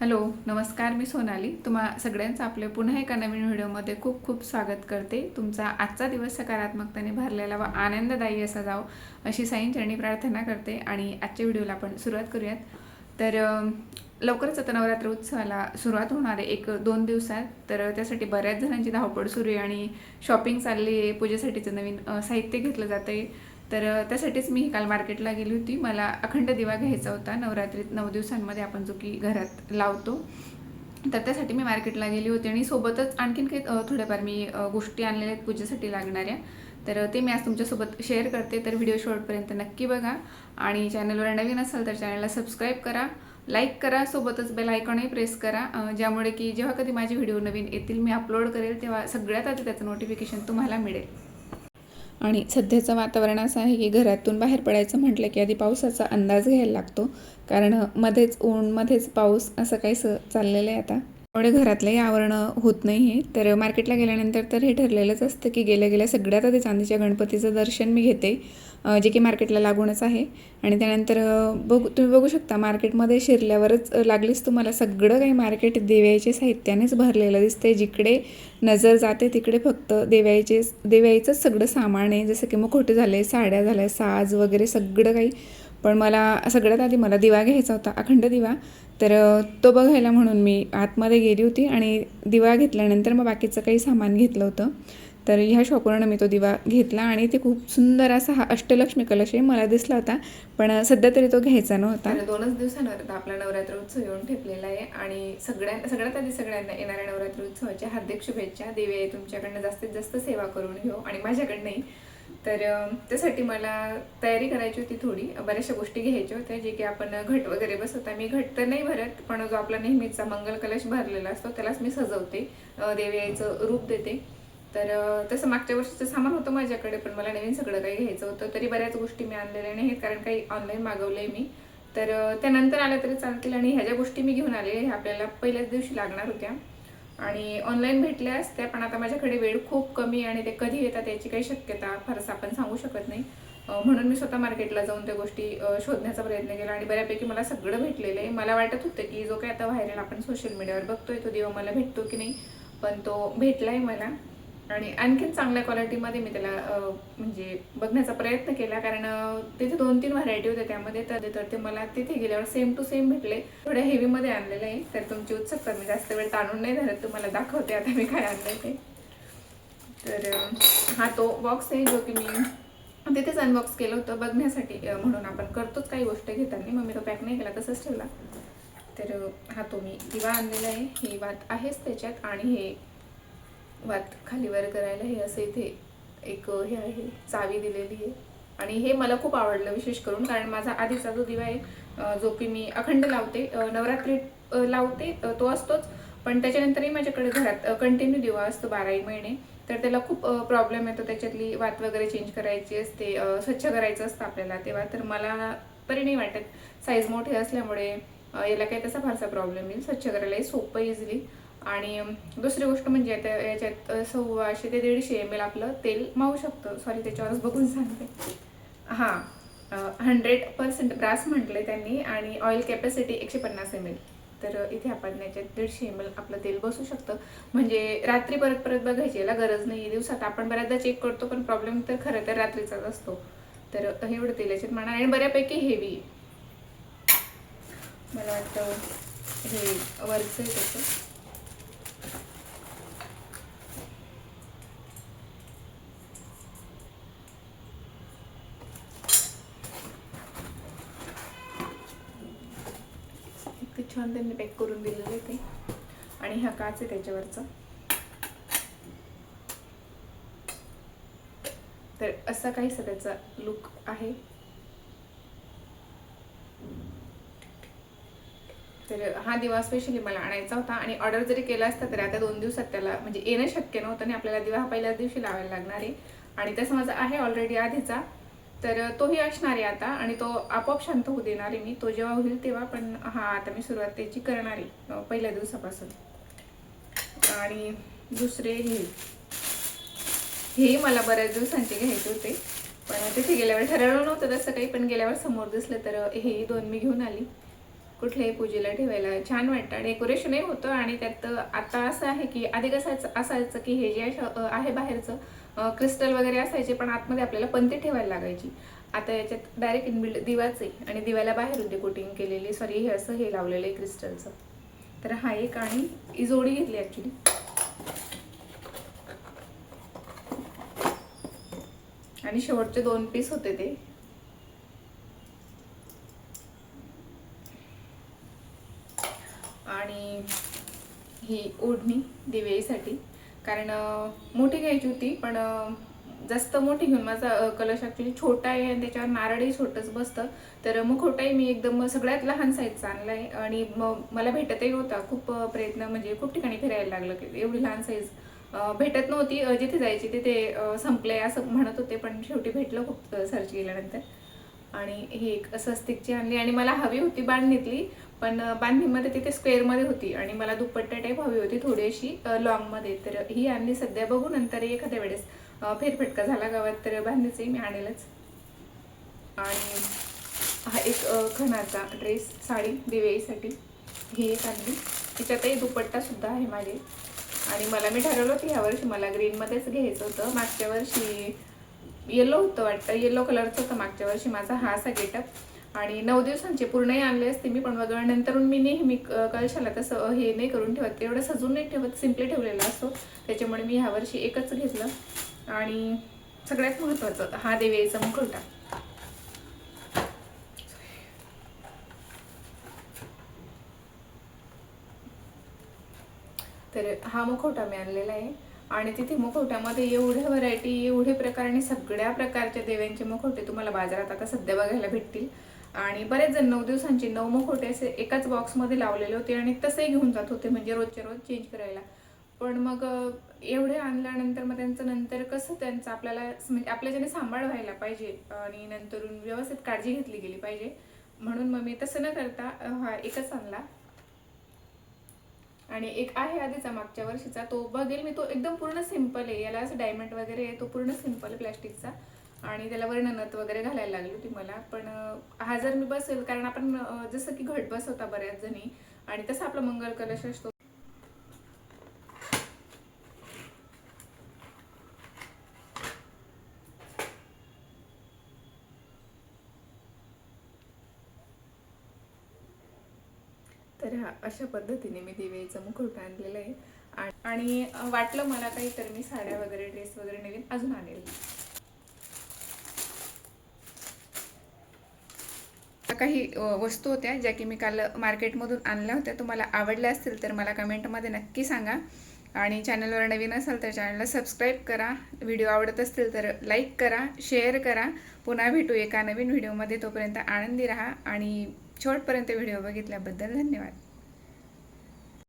Hello नमस्कार मी सोनाली. तुम्हा सगळ्यांचं आपले पुन्हा एका नवीन व्हिडिओमध्ये खूप खूप स्वागत करते. तुमचा आजचा दिवस सकारात्मकतेने भरलेला व आनंददायी असा जाओ अशी साईंचरणी प्रार्थना करते आणि आजच्या व्हिडिओला आपण सुरुवात करूयात. तर लवकरच आता नवरात्र उत्सवाला सुरुवात होणार आहे एक दोन दिवसात. तर त्यासाठी बऱ्याच जणांची धावपळ सुरू आहे आणि शॉपिंग चालली आहे. पूजेसाठीचं नवीन साहित्य घेतलं जातं आहे तर त्यासाठीच मी काल मार्केटला गेली होती. मला अखंड दिवा घ्यायचा होता. नवरात्रीत नऊ दिवसांमध्ये आपण जो की घरात लावतो. तर त्यासाठी मी मार्केटला गेली होती आणि सोबतच आणखीन काही थोड्याफार मी गोष्टी आणलेल्या आहेत पूजेसाठी लागणाऱ्या. तर ते मी आज तुमच्यासोबत शेअर करते. तर व्हिडिओ शेवटपर्यंत नक्की बघा आणि चॅनलवर नवीन असाल तर चॅनलला सबस्क्राईब करा लाईक करा सोबतच बेल आयकॉनही प्रेस करा ज्यामुळे की जेव्हा कधी माझे व्हिडिओ नवीन येतील मी अपलोड करेल तेव्हा सगळ्यात आधी त्याचं नोटिफिकेशन तुम्हाला मिळेल. आणि सध्याचं वातावरण असं आहे की घरातून बाहेर पडायचं म्हटलं की आधी पावसाचा अंदाज घ्यायला लागतो. कारण मध्येच ऊन मध्येच पाऊस असं काहीसं चाललेलं आहे आता. त्यामुळे घरातलंही आवरणं होत नाही आहे तर मार्केटला गेल्यानंतर तर हे ठरलेलंच असतं की गेल्या गेल्या सगळ्यात आधी चांदीच्या गणपतीचं दर्शन मी घेते जे की मार्केटला लागूनच आहे. आणि त्यानंतर बघू तुम्ही बघू शकता मार्केटमध्ये शिरल्यावरच लागलीच तुम्हाला सगळं काही मार्केट देव्याच्या साहित्यानेच भरलेलं दिसतंय. जिकडे नजर जाते तिकडे फक्त देव्याचे देव्याचंच सगळं सामान आहे. जसं की मग खोटे झाले साड्या झाल्या साज वगैरे सगळं काही पण मला सगळ्यात आधी मला दिवा घ्यायचा होता अखंड दिवा. तर तो बघायला म्हणून मी आतमध्ये गेली होती आणि दिवा घेतल्यानंतर मग बाकीचं काही सामान घेतलं होतं. तर ह्या शॉपवरनं मी तो दिवा घेतला आणि ते खूप सुंदर असा हा अष्टलक्ष्मी कलश आहे मला दिसला होता. पण सध्या तरी तो घ्यायचा नव्हता. दोनच दिवसांवर आता आपला नवरात्र उत्सव येऊन ठेपलेला आहे आणि सगळ्या सगळ्यात आधी सगळ्यांना येणाऱ्या नवरात्र उत्सवाच्या हार्दिक शुभेच्छा. देवी आहे तुमच्याकडनं जास्तीत जास्त सेवा करून घेऊ आणि माझ्याकडनंही तर त्यासाठी मला तयारी करायची होती थोडी. बऱ्याचशा गोष्टी घ्यायच्या होत्या जे की आपण घट वगैरे बसवता मी घट तर नाही भरत पण जो आपला नेहमीचा मंगल कलश भरलेला असतो त्यालाच मी सजवते. अं, रूप देते. तर तसं मागच्या वर्षीचं सामान होतं माझ्याकडे पण मला नवीन सगळं काही घ्यायचं होतं. तरी बऱ्याच गोष्टी मी आणलेल्या नाहीत कारण काही ऑनलाईन मागवलंय मी. तर त्यानंतर आल्या तरी चालतील आणि ह्या ज्या गोष्टी मी घेऊन आले ह्या आपल्याला पहिल्याच दिवशी लागणार होत्या. आणि ऑनलाईन भेटल्या असत्या पण आता माझ्याकडे वेळ खूप कमी आणि ते कधी येतात याची काही शक्यता फारसं आपण सांगू शकत नाही. म्हणून मी स्वतः मार्केटला जाऊन त्या गोष्टी शोधण्याचा प्रयत्न केला आणि बऱ्यापैकी मला सगळं भेटलेलं आहे. मला वाटत होतं की जो काही आता व्हायरल आपण सोशल मीडियावर बघतोय तो देवा मला भेटतो की नाही पण तो भेटला आहे मला. आणि आणखीन चांगल्या क्वालिटीमध्ये मी त्याला म्हणजे बघण्याचा प्रयत्न केला. कारण तिथे दोन तीन व्हरायटी होत्या त्यामध्ये. तर तर ते मला तिथे गेल्यावर सेम टू सेम भेटले. थोड्या हेवीमध्ये आणलेलं आहे. तर तुमची उत्सुकता मी जास्त वेळ ताणून नाही धरत. तुम्हाला दाखवते आता मी काय आणलं ते. तर हा तो बॉक्स आहे जो की मी तिथेच अनबॉक्स केलं होतं बघण्यासाठी. म्हणून आपण करतोच काही गोष्ट घेताना. मग मी तो पॅक नाही केला तसंच ठेवला. तर हा तो मी दिवा आणलेला आहे. ही वात आहेच त्याच्यात. आणि हे वात खाली वर करायला हे असं इथे एक हे आहे चावी दिलेली आहे. आणि हे मला खूप आवडलं विशेष करून कारण माझा आधीचा जो दिवा आहे जो की मी अखंड लावते नवरात्री नवरात्रीत लावते तो असतोच. पण त्याच्यानंतरही माझ्याकडे घरात कंटिन्यू दिवा असतो बाराही महिने. तर त्याला खूप प्रॉब्लेम येतो. त्याच्यातली वात वगैरे चेंज करायची असते स्वच्छ करायचं असतं आपल्याला तेव्हा. तर मला तरी नाही वाटत. साईज मोठी असल्यामुळे याला काही तसा फारसा प्रॉब्लेम येईल. स्वच्छ करायलाही सोपं इझिली आणि दुसरी गोष्ट म्हणजे त्या याच्यात सव्वाशे ते दीडशे एम एल आपलं तेल मावू शकतं. सॉरी त्याच्यावरच बघून सांगते. हां हंड्रेड पर्सेंट ब्रास म्हटले त्यांनी आणि ऑइल कॅपॅसिटी एकशे पन्नास एम एल तर इथे आपण याच्यात दीडशे एम एल आपलं तेल बसू शकतं. म्हणजे रात्री परत परत बघायची याला गरज नाही. दिवसात आपण बऱ्याचदा चेक करतो पण प्रॉब्लेम तर खरं तर रात्रीचाच असतो. तर एवढं तेल याच्यात म्हणा आणि बऱ्यापैकी हेवी मला वाटतं हे वरचं आहे त्याचं. छान त्यांनी पॅक करून दिलेलं आहे ते. आणि हा काच आहे त्याच्यावरचा. तर असा काहीसा त्याचा लुक आहे. तर हा दिवा स्पेशली मला आणायचा होता आणि ऑर्डर जरी केला असता तरी आता दोन दिवसात त्याला म्हणजे येणं शक्य नव्हतं आणि आपल्याला दिवा हा पहिल्याच दिवशी लावायला लागणार आहे. आणि तसं माझा आहे ऑलरेडी आधीचा. तर तोही असणार आहे आता आणि तो आपोआप शांत होऊ देणार आहे मी. तो जेव्हा होईल तेव्हा पण हा आता मी सुरुवात त्याची करणार आहे पहिल्या दिवसापासून. आणि दुसरे हे हेही मला बऱ्याच दिवसांचे घ्यायचे होते. पण तिथे गेल्यावर ठरवलं नव्हतं तसं काही पण गेल्यावर समोर दिसलं तर हेही दोन मी घेऊन आली. कुठल्याही पूजेला ठेवायला छान वाटतं डेकोरेशनही होतं आणि त्यात आता असं आहे की आधी कसं असायचं की हे जे आहे बाहेरचं क्रिस्टल वगैरे असायचे पण आतमध्ये आपल्याला पंती ठेवायला लागायची. आता याच्यात डायरेक्ट इनबिल्ड दिवाच आहे आणि दिव्याला बाहेरून ते कोटिंग केलेली सॉरी हे असं हे लावलेलं आहे क्रिस्टलचं तर हा एक आणि ही जोडी घेतली ॲक्च्युली आणि शेवटचे दोन पीस होते ते. आणि ही ओढणी दिवेसाठी कारण मोठी घ्यायची होती पण जास्त मोठी घेऊन माझा कलश ॲक्च्युली छोटा आहे आणि त्याच्यावर नारळही छोटंच बसतं. तर मुखवटाही मी एकदम सगळ्यात लहान साईजचा आणला आहे आणि मग मला भेटतही होता खूप प्रयत्न म्हणजे खूप ठिकाणी फिरायला लागलं की एवढी लहान साईज भेटत नव्हती. जिथे जायची तिथे संपले असं म्हणत होते पण शेवटी भेटलं खूप सर्च केल्यानंतर. आणि ही एक स्वस्तिकची आणली. आणि मला हवी होती बांधणीतली पण बांधणीमध्ये तिथे स्क्वेअरमध्ये होती आणि मला दुपट्टा टाईप हवी होती थोडीशी लॉंगमध्ये तर ही आणली सध्या बघू नंतर एखाद्या वेळेस फेरफटका झाला गावात तर बांधणीचंही मी आणेलच. आणि हा एक खणाचा ड्रेस साडी दिवेईसाठी ही एक आणली. तिच्यातही दुपट्टा सुद्धा आहे माझे. आणि मला मी ठरवलं होतं ह्या वर्षी मला ग्रीनमध्येच घ्यायचं होतं. मागच्या वर्षी येलो होतं वाटतं. येलो कलरचं होतं मागच्या वर्षी माझा हा असा गेटअप आणि नऊ दिवसांचे पूर्णही आणले असते मी पण वगळ नंतरून मी नेहमी कळशाला तसं हे नाही करून ठेवत. एवढं सजून नाही ठेवत सिम्पली ठेवलेला असतो. त्याच्यामुळे मी ह्यावर्षी एकच घेतलं. आणि सगळ्यात महत्त्वाचं हा देवीचा मुखवटा तर हा मुखवटा मी आणलेला आहे. आणि तिथे मुखवट्यामध्ये एवढ्या व्हरायटी एवढे प्रकार आणि सगळ्या प्रकारच्या देव्यांचे मुखवटे तुम्हाला बाजारात आता सध्या बघायला भेटतील. आणि बरेच जण नऊ दिवसांचे नऊ मुखवटे असे एकाच बॉक्समध्ये लावलेले होते आणि तसेही घेऊन जात होते म्हणजे रोजच्या रोज चेंज करायला. पण मग एवढे आणल्यानंतर मग त्यांचं नंतर कसं त्यांचं आपल्याला म्हणजे आपल्या ज्याने सांभाळ व्हायला पाहिजे आणि नंतरून व्यवस्थित काळजी घेतली गेली पाहिजे. म्हणून मग मी तसं न करता हा एकच आणला. आणि एक आहे आधीचा मागच्या वर्षीचा. तो बघेल मी तो एकदम पूर्ण सिंपल आहे. याला असं डायमंड वगैरे आहे तो पूर्ण सिंपल प्लॅस्टिकचा आणि त्याला वर्णनत वगैरे घालायला लागली होती मला. पण हा जर मी बसेल कारण आपण जसं की घट बसवता बऱ्याच जणी. आणि तसा आपला मंगल कलश असतो तर हा अशा पद्धतीने मी दिवेचा मुखवटा आणलेला आहे. आणि वाटलं मला काही तर मी साड्या वगैरे ड्रेस वगैरे नवीन अजून आणेल. काही वस्तू होत्या ज्या की मी काल मार्केटमधून आणल्या होत्या. तुम्हाला आवडल्या असतील तर मला कमेंटमध्ये नक्की सांगा. आणि चॅनलवर नवीन असाल तर चॅनलला सबस्क्राईब करा. व्हिडिओ आवडत असतील तर लाईक करा शेअर करा. पुन्हा भेटू एका नवीन व्हिडिओमध्ये तोपर्यंत आनंदी राहा. आणि शेवटपर्यंत व्हिडिओ बघितल्याबद्दल धन्यवाद.